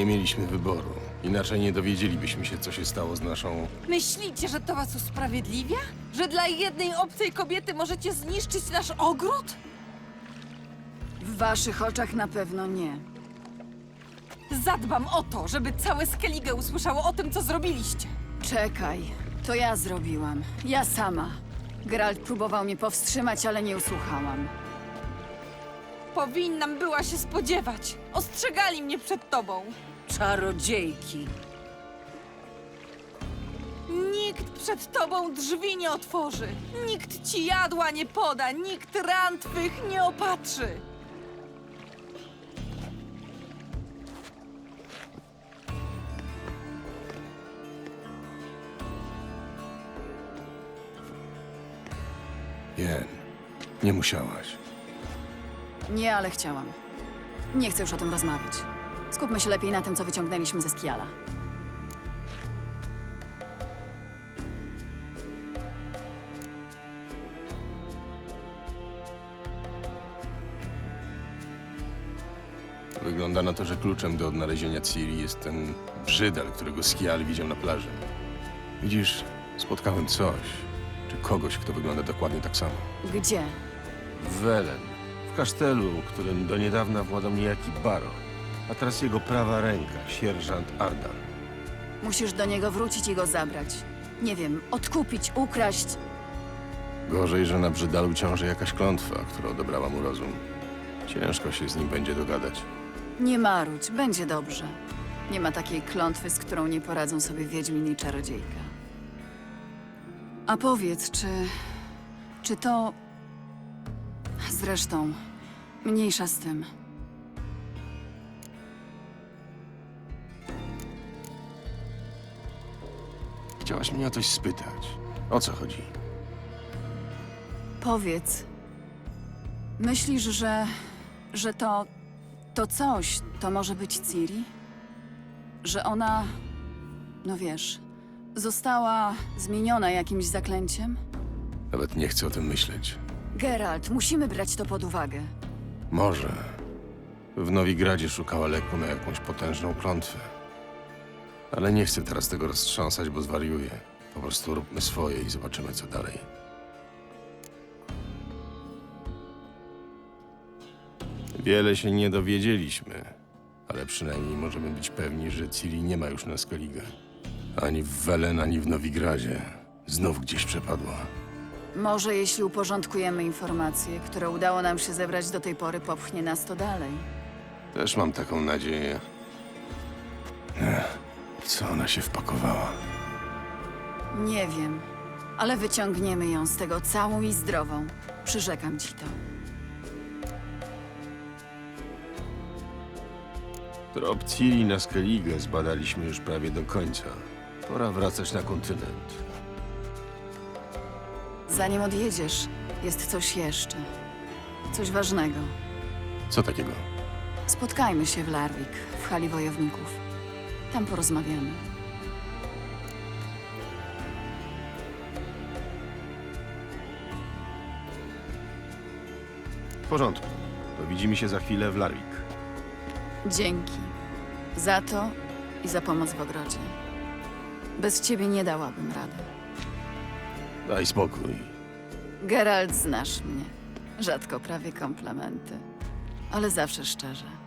Nie mieliśmy wyboru. Inaczej nie dowiedzielibyśmy się, co się stało z naszą... Myślicie, że to was usprawiedliwia? Że dla jednej obcej kobiety możecie zniszczyć nasz ogród? W waszych oczach na pewno nie. Zadbam o to, żeby całe Skellige usłyszało o tym, co zrobiliście. Czekaj, to ja zrobiłam. Ja sama. Geralt próbował mnie powstrzymać, ale nie usłuchałam. Powinnam była się spodziewać. Ostrzegali mnie przed tobą. Czarodziejki. Nikt przed tobą drzwi nie otworzy. Nikt ci jadła nie poda. Nikt ran twych nie opatrzy. Jen, nie musiałaś. Nie, ale chciałam. Nie chcę już o tym rozmawiać. Skupmy się lepiej na tym, co wyciągnęliśmy ze Skiala. Wygląda na to, że kluczem do odnalezienia Ciri jest ten brzydal, którego Skial widział na plaży. Widzisz, spotkałem coś, czy kogoś, kto wygląda dokładnie tak samo. Gdzie? W Welen, w kasztelu, którym do niedawna władał niejaki Baron, a teraz jego prawa ręka, sierżant Ardan. Musisz do niego wrócić i go zabrać. Nie wiem, odkupić, ukraść. Gorzej, że na brzydalu ciąży jakaś klątwa, która odebrała mu rozum. Ciężko się z nim będzie dogadać. Nie marudź, będzie dobrze. Nie ma takiej klątwy, z którą nie poradzą sobie Wiedźmin i Czarodziejka. A powiedz, czy... czy to... Zresztą, mniejsza z tym. Chciałaś mnie o coś spytać. O co chodzi? Powiedz, myślisz, że... że to... to coś to może być Ciri? Że ona... no wiesz... została zmieniona jakimś zaklęciem? Nawet nie chcę o tym myśleć. Geralt, musimy brać to pod uwagę. Może. W Nowigradzie szukała leku na jakąś potężną klątwę. Ale nie chcę teraz tego roztrząsać, bo zwariuję. Po prostu róbmy swoje i zobaczymy, co dalej. Wiele się nie dowiedzieliśmy, ale przynajmniej możemy być pewni, że Ciri nie ma już na Skellige. Ani w Welen, ani w Nowigradzie. Znów gdzieś przepadła. Może jeśli uporządkujemy informacje, które udało nam się zebrać do tej pory, popchnie nas to dalej. Też mam taką nadzieję. Ech, co ona się wpakowała? Nie wiem, ale wyciągniemy ją z tego całą i zdrową. Przyrzekam ci to. Trop Ciri na Skellige zbadaliśmy już prawie do końca. Pora wracać na kontynent. Zanim odjedziesz, jest coś jeszcze. Coś ważnego. Co takiego? Spotkajmy się w Larwik, w hali wojowników. Tam porozmawiamy. W porządku. To widzimy się za chwilę w Larwik. Dzięki. Za to i za pomoc w ogrodzie. Bez ciebie nie dałabym rady. Daj spokój. Geralt, znasz mnie. Rzadko prawie komplementy, ale zawsze szczerze.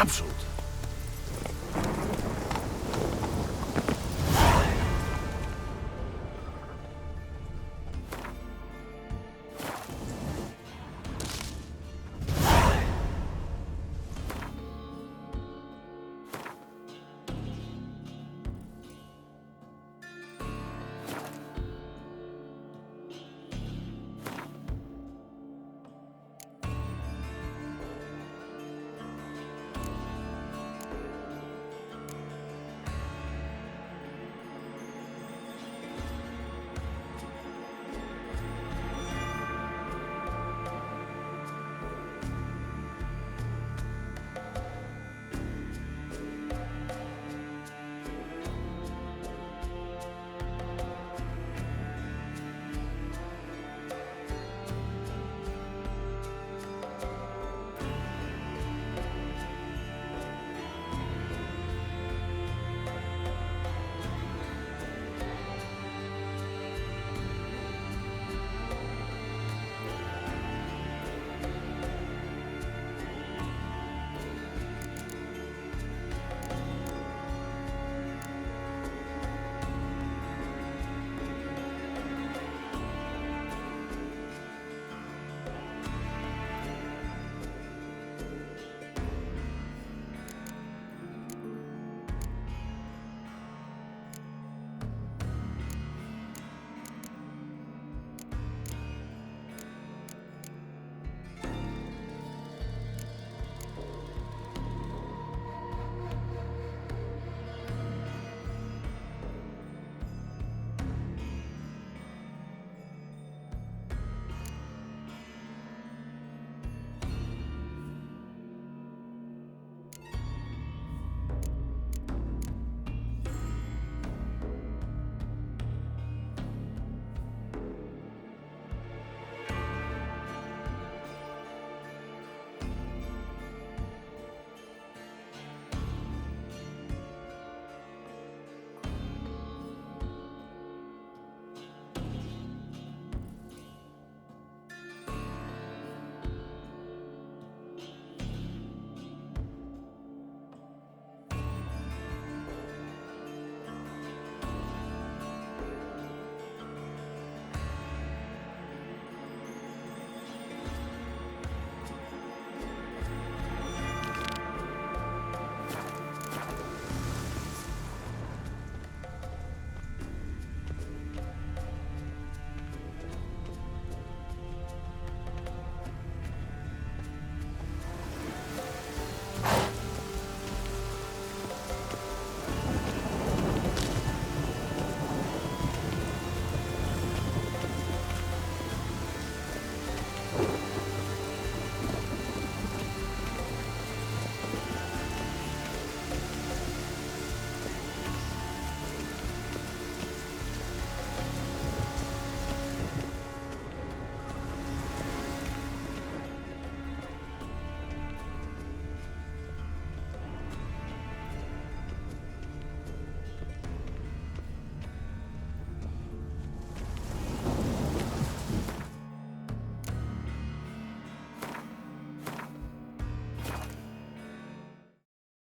Naprzód!